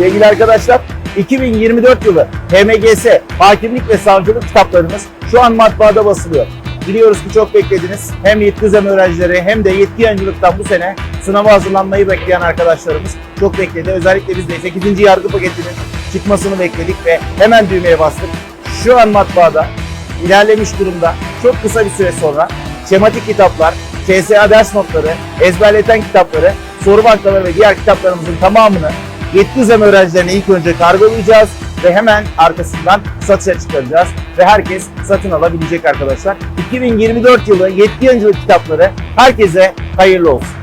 Sevgili arkadaşlar, 2024 yılı HMGS Hakimlik ve Savcılık kitaplarımız şu an matbaada basılıyor. Biliyoruz ki çok beklediniz. Hem yetki düzeni öğrencileri hem de yetki yayıncılıktan bu sene sınava hazırlanmayı bekleyen arkadaşlarımız çok bekledi. Özellikle biz de 8. yargı paketinin çıkmasını bekledik ve hemen düğmeye bastık. Şu an matbaada ilerlemiş durumda. Çok kısa bir süre sonra şematik kitaplar, KSA ders notları, ezberleten kitapları, soru bankaları ve diğer kitaplarımızın tamamını yetki düzeni öğrencilerine ilk önce kargolayacağız ve hemen arkasından satışa çıkaracağız ve herkes satın alabilecek arkadaşlar. 2024 yılı yetki yayıncılık kitapları herkese hayırlı olsun.